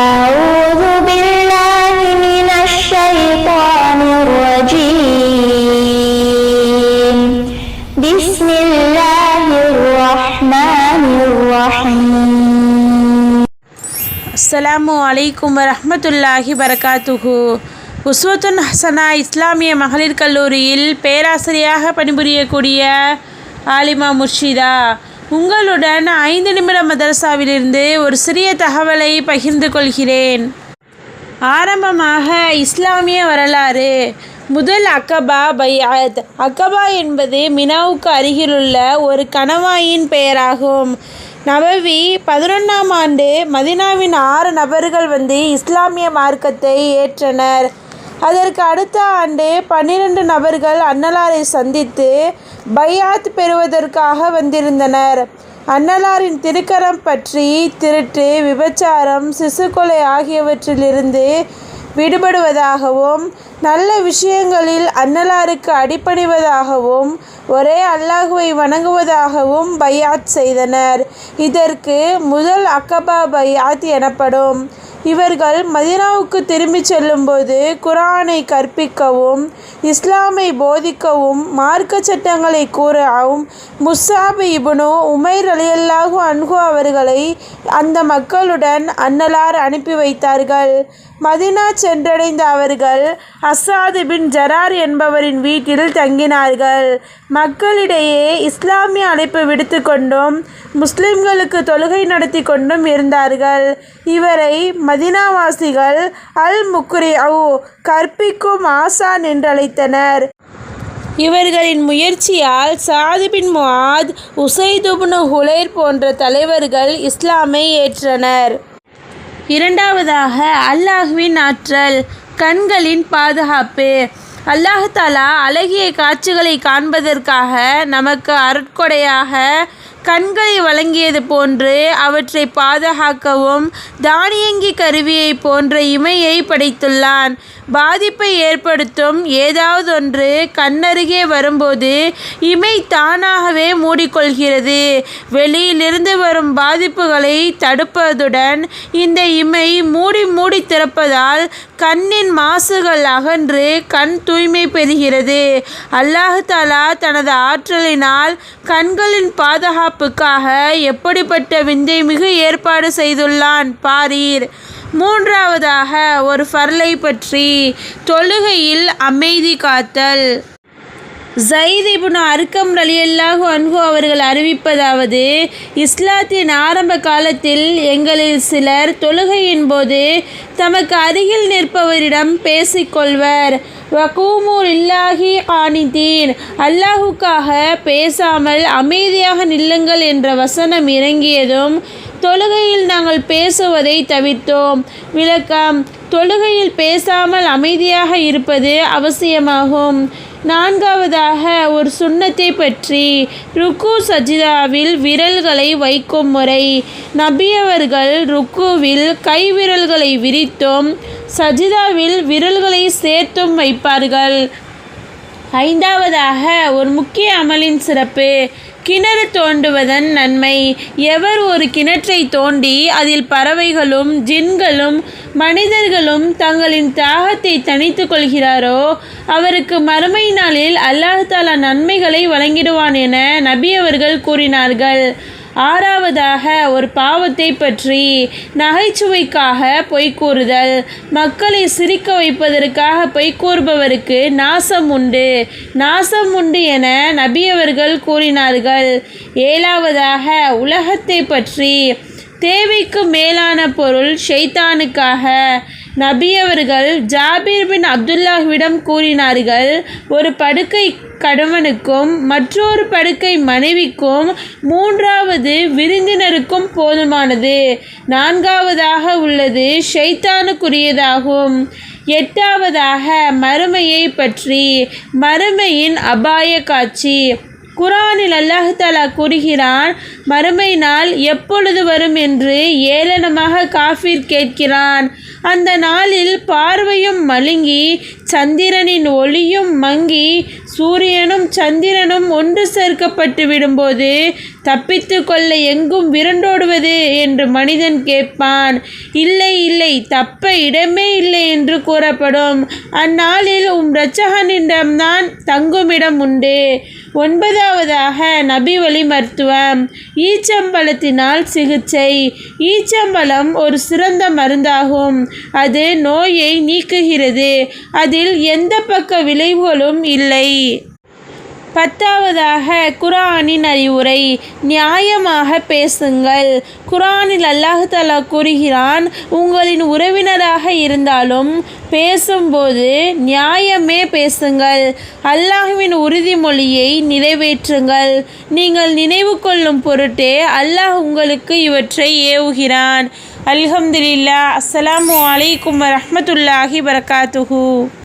أعوذ بالله من الشيطان الرجيم بسم الله الرحمن الرحيم அஸ்ஸலாமு அலைக்கும் வரஹ்மத்துல்லாஹி வரகாத்துஹு உஸ்வத்துன் ஹசனா இஸ்லாமிய மகளிர் கல்லூரியில் பேராசிரியாக பணிபுரியக்கூடிய ஆலிமா முர்ஷிதா உங்களுடன் ஐந்து நிமிட மதரசாவிலிருந்து ஒரு சிறிய தகவலை பகிர்ந்து கொள்கிறேன். ஆரம்பமாக இஸ்லாமிய வரலாறு முதல் அக்கபா பையாத் அக்கபா என்பது மினாவுக்கு அருகிலுள்ள ஒரு கணவாயின் பெயராகும். நபவி பதினொன்றாம் ஆண்டு மதினாவின் ஆறு நபர்கள் வந்து இஸ்லாமிய மார்க்கத்தை ஏற்றனர். அதற்கு அடுத்த ஆண்டு பன்னிரண்டு நபர்கள் அன்னலாரை சந்தித்து பையாத் பெறுவதற்காக வந்திருந்தனர். அன்னலாரின் திருக்கரம் பற்றி திருட்டு விபச்சாரம் சிசுக்கொலை ஆகியவற்றிலிருந்து விடுபடுவதாகவும் நல்ல விஷயங்களில் அன்னலாருக்கு அடிபணிவதாகவும் ஒரே அல்லாஹுவை வணங்குவதாகவும் பையாத் செய்தனர். இதற்கு முதல் அக்கபா பையாத் எனப்படும். இவர்கள் மதினாவுக்கு திரும்பிச் செல்லும்போது குரானை கற்பிக்கவும் இஸ்லாமை போதிக்கவும் மார்க்க சட்டங்களை கூறவும் முஸ்ஸாப் இபுனு உமைர் அலியல்லாஹு அன்கு அவர்களை அந்த மக்களுடன் அன்னலார் அனுப்பி வைத்தார்கள். மதினா சென்றடைந்த அவர்கள் அசாது பின் ஜரார் என்பவரின் வீட்டில் தங்கினார்கள். மக்களிடையே இஸ்லாமிய அழைப்பு விடுத்து கொண்டும் முஸ்லிம்களுக்கு தொழுகை நடத்தி கொண்டும் இருந்தார்கள். இவரை மதினாவாசிகள் அல் முக்ரிஅவு கற்பிக்கும் ஆசான் என்றழைத்தனர். இவர்களின் முயற்சியால் சாதிபின் முவாத் முஆத் உசைதுப்னு போன்ற தலைவர்கள் இஸ்லாமை ஏற்றனர். இரண்டாவதாக அல்லாஹ்வின் ஆற்றல். கண்களின் பாதுகாப்பு. அல்லாஹ் தாலா அழகிய காட்சிகளை காண்பதற்காக நமக்கு அருட்கொடையாக கண்களை வழங்கியது போன்று அவற்றை பாதுகாக்கவும் தானியங்கி கருவியை போன்ற இமையை படைத்துள்ளான். பாதிப்பை ஏற்படுத்தும் ஏதாவதொன்று கண்ணருகே வரும்போது இமை தானாகவே மூடிக்கொள்கிறது. வெளியிலிருந்து வரும் பாதிப்புகளை தடுப்பதுடன் இந்த இமை மூடி மூடி திறப்பதால் கண்ணின் மாசுகள் அகன்று கண் தூய்மை பெறுகிறது. அல்லாஹாலா தனது ஆற்றலினால் கண்களின் பாதுகாப்பு பாதுகாப்புக்காக எப்படிப்பட்ட விந்தை மிகு ஏற்பாடு செய்துள்ளான் பாரீர். மூன்றாவதாக ஒரு ஃபர்லை பற்றி தொழுகையில் அமைதி காத்தல். ஜயித் இப்னு அருக்கம் ரலியல்லாஹு அன்ஹு அவர்கள் அறிவிப்பதாவது இஸ்லாத்தின் ஆரம்ப காலத்தில் எங்களில் சிலர் தொழுகையின் போது தமக்கு அருகில் நிற்பவரிடம் பேசிக்கொள்வர். வகூமூர் இல்லாஹி காணிதீன். அல்லாஹுக்காக பேசாமல் அமைதியாக நில்லுங்கள் என்ற வசனம் இறங்கியதும் தொழுகையில் நாங்கள் பேசுவதை தவிர்த்தோம். விளக்கம் தொழுகையில் பேசாமல் அமைதியாக இருப்பது அவசியமாகும். நான்காவதாக ஒரு சுண்ணத்தை பற்றி ருக்கு சஜிதாவில் விரல்களை வைக்கும் முறை. நபியவர்கள் ருக்குவில் கை விரல்களை விரித்தும் சஜிதாவில் விரல்களை சேர்த்தும் வைப்பார்கள். ஐந்தாவதாக ஒரு முக்கிய அமலின் சிறப்பு கிணறு தோண்டுவதன் நன்மை. எவர் ஒரு கிணற்றை தோண்டி அதில் பறவைகளும் ஜின்களும் மனிதர்களும் தங்களின் தாகத்தை தணித்து கொள்கிறாரோ அவருக்கு மறுமை நாளில் அல்லாஹாலா நன்மைகளை வழங்கிடுவான் என நபி அவர்கள் கூறினார்கள். ஆறாவதாக ஒரு பாவத்தை பற்றி நகைச்சுவைக்காக பொய் கூறுதல். மக்களை சிரிக்க வைப்பதற்காக பொய் கூறுபவருக்கு நாசம் உண்டு. நாசம் உண்டு என நபியவர்கள் கூறினார்கள். ஏழாவதாக உலகத்தை பற்றி தேவைக்கு மேலான பொருள் ஷைத்தானுக்காக. நபியவர்கள் ஜாபீர் பின் அப்துல்லாஹ்விடம் கூறினார்கள் ஒரு படுக்கை கணவனுக்கும் மற்றொரு படுக்கை மனைவிக்கும் மூன்றாவது விருந்தினருக்கும் போதுமானது. நான்காவதாக உள்ளது ஷைத்தானுக்குரியதாகும். எட்டாவதாக மறுமையை பற்றி மறுமையின் அபாய காட்சி. குரானில் அல்லாஹு தாலா கூறுகிறான் மறுமை நாள் எப்பொழுது வரும்? என்று ஏளனமாக காஃபிர் கேட்கிறான். அந்த நாளில் பார்வையும் மழுங்கி சந்திரனின் ஒளியும் மங்கி சூரியனும் சந்திரனும் ஒன்று சேர்க்கப்பட்டு விடும்போது தப்பித்து கொள்ள எங்கும் விரண்டோடுவது? என்று மனிதன் கேட்பான். இல்லை இல்லை தப்ப இடமே இல்லை என்று கூறப்படும். அந்நாளில் உம் இரட்சகனிடம்தான் தங்குமிடம் உண்டு. ஒன்பதாவதாக நபி வழி மருத்துவம். ஈச்சம்பழத்தினால் சிகிச்சை. ஈச்சம்பழம் ஒரு சிறந்த மருந்தாகும். அது நோயை நீக்குகிறது. அதில் எந்த பக்க விளைவுகளும் இல்லை. பத்தாவதாக குரானின் அறிவுரை. நியாயமாக பேசுங்கள். குரானில் அல்லாஹு தாலா கூறுகிறான் உங்களின் உறவினராக இருந்தாலும் பேசும்போது நியாயமே பேசுங்கள். அல்லாஹுவின் உறுதிமொழியை நிறைவேற்றுங்கள். நீங்கள் நினைவு கொள்ளும் பொருட்டே அல்லாஹ் உங்களுக்கு இவற்றை ஏவுகிறான். அல்ஹம்துலில்லா அஸ்ஸலாமு அலைக்கும் வரமத்துல்லாஹி வரகாத்துஹூ